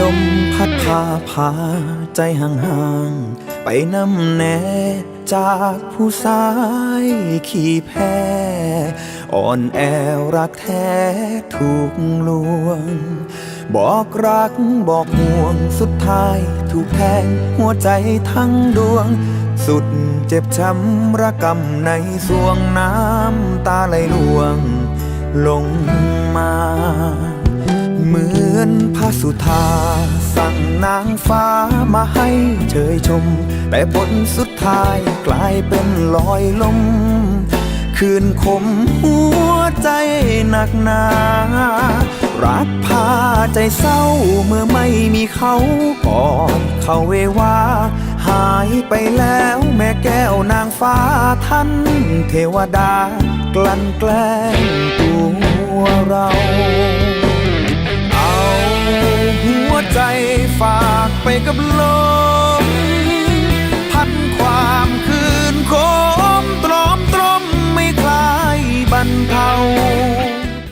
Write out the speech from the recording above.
ลมพัดพาพาใจห่างๆ ไปนำแน่จากผู้สายขี่แพ้อ่อนแอรักแท้ถูกลวง บอกรักบอกห่วงสุดท้ายถูกแทงหัวใจทั้งดวง สุดเจ็บช้ำระกำในสวงน้ำตาไหลลวง ลงมา สุธา สั่งนางฟ้ามาให้เชยชม แต่ผลสุดท้ายกลายเป็นลอยลม คืนคมหัวใจหนักหนา รักพาใจเศร้าเมื่อไม่มีเขากอนเขาเววาหายไปแล้วแม่แก้วนางฟ้าท่านเทวดากลั่นแกล้ง ไปกับลมพันความคืนโคมตรอมตรมไม่คลายบรรเทา